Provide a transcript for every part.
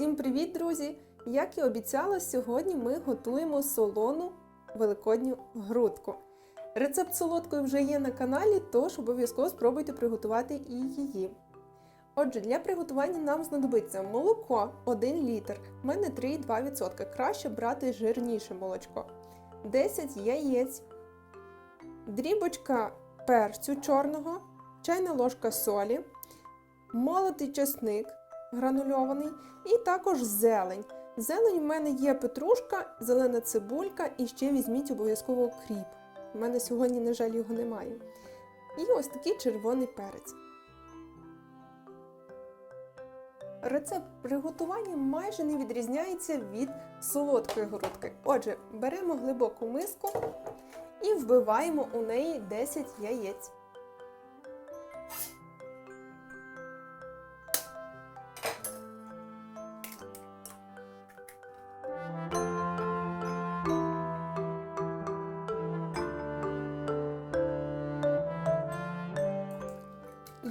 Всім привіт, друзі! Як і обіцяла, сьогодні ми готуємо солону великодню грудку. Рецепт солодкої вже є на каналі, тож обов'язково спробуйте приготувати і її. Отже, для приготування нам знадобиться молоко 1 літр, в мене 3,2%. Краще брати жирніше молочко, 10 яєць, дрібочка перцю чорного, чайна ложка солі, молотий чесник гранульований, і також зелень. Зелень у мене є петрушка, зелена цибулька і ще візьміть обов'язково кріп. У мене сьогодні, на жаль, його немає. І ось такий червоний перець. Рецепт приготування майже не відрізняється від солодкої грудки. Отже, беремо глибоку миску і вбиваємо у неї 10 яєць.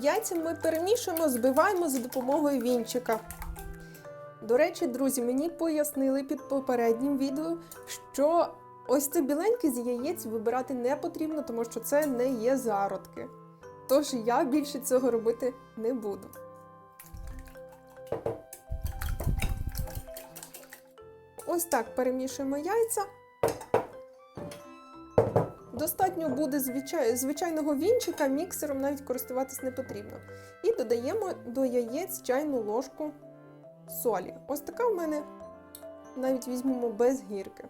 Яйця ми перемішуємо, збиваємо за допомогою вінчика. До речі, друзі, мені пояснили під попереднім відео, що ось це біленьке з яєць вибирати не потрібно, тому що це не є зародки. Тож я більше цього робити не буду. Ось так перемішуємо яйця. Достатньо буде звичайного вінчика, міксером навіть користуватись не потрібно. І додаємо до яєць чайну ложку солі. Ось така в мене навіть візьмемо без гірки.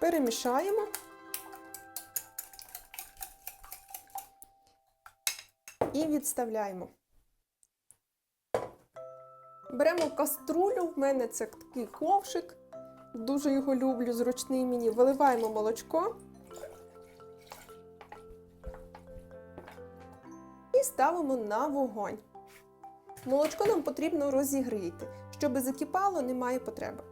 Перемішаємо. І відставляємо. Беремо каструлю, в мене це такий ковшик, дуже його люблю, зручний мені. Виливаємо молочко і ставимо на вогонь. Молочко нам потрібно розігріти. Щоб закипало, немає потреби.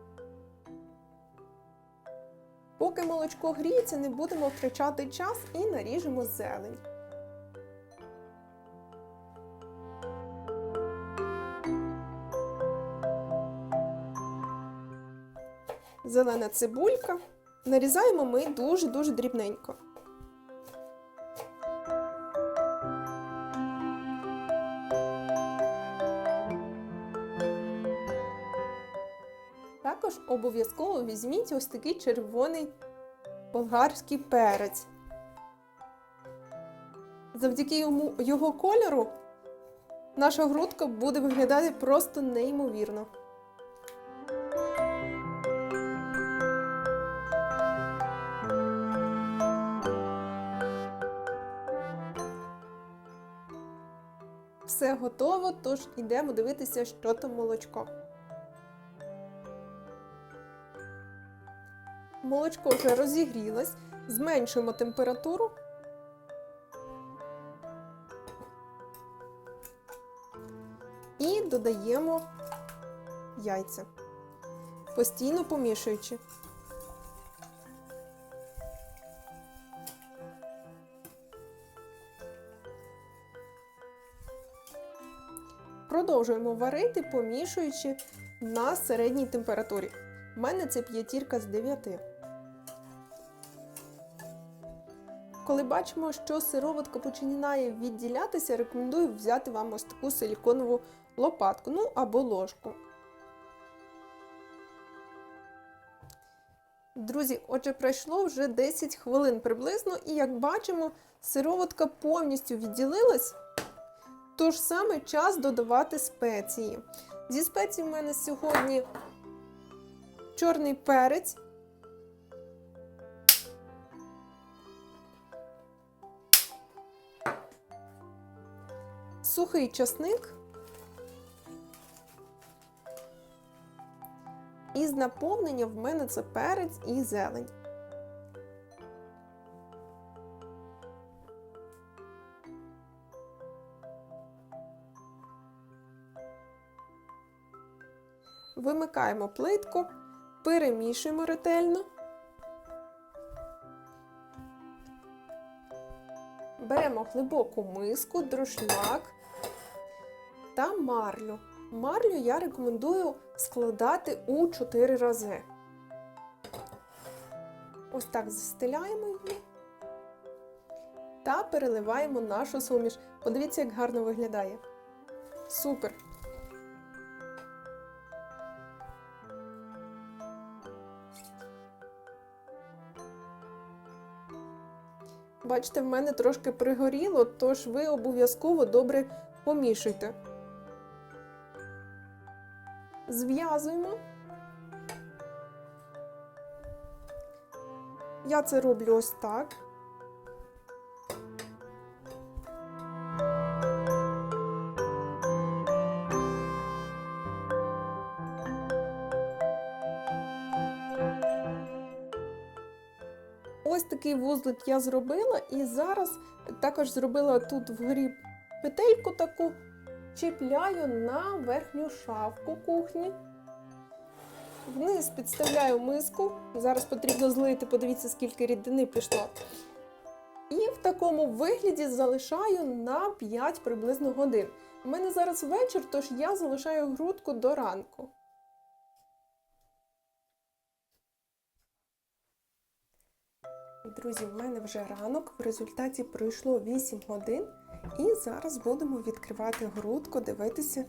Поки молочко гріється, не будемо втрачати час і наріжемо зелень. Зелена цибулька. Нарізаємо ми дуже-дуже дрібненько. Також обов'язково візьміть ось такий червоний болгарський перець. Завдяки йому, його кольору наша грудка буде виглядати просто неймовірно. Все готово, тож йдемо дивитися, що там молочко. Молочко вже розігрілось, зменшуємо температуру. І додаємо яйця, постійно помішуючи. Продовжуємо варити, помішуючи на середній температурі. У мене це п'ятірка з 9. Коли бачимо, що сироватка починає відділятися, рекомендую взяти вам ось таку силіконову лопатку, ну або ложку. Друзі, отже, пройшло вже 10 хвилин приблизно, і як бачимо, сироватка повністю відділилась. Тож саме час додавати спеції. Зі спецій в мене сьогодні чорний перець. Сухий часник. І з наповнення в мене це перець і зелень. Вимикаємо плитку, перемішуємо ретельно. Беремо глибоку миску, дрошняк та марлю. Марлю я рекомендую складати у 4 рази. Ось так застеляємо її та переливаємо нашу суміш. Подивіться, як гарно виглядає. Супер! Бачите, в мене трошки пригоріло, тож ви обов'язково добре помішуйте. Зв'язуємо. Я це роблю ось так. Ось такий вузлик я зробила, і зараз також зробила тут вгорі петельку таку, чіпляю на верхню шавку кухні. Вниз підставляю миску. Зараз потрібно злити, подивіться, скільки рідини пішло. І в такому вигляді залишаю на 5 приблизно годин. У мене зараз вечір, тож я залишаю грудку до ранку. Друзі, в мене вже ранок. В результаті пройшло 8 годин. І зараз будемо відкривати грудку, дивитися,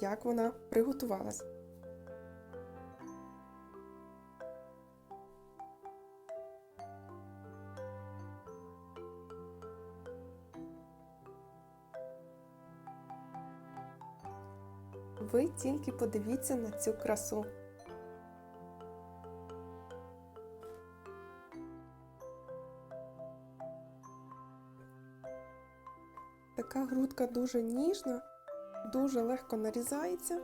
як вона приготувалась. Ви тільки подивіться на цю красу. Така грудка дуже ніжна, дуже легко нарізається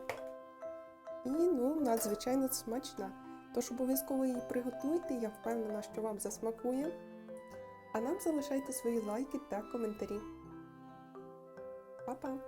і ну, надзвичайно смачна. Тож обов'язково її приготуйте, я впевнена, що вам засмакує. А нам залишайте свої лайки та коментарі. Па-па!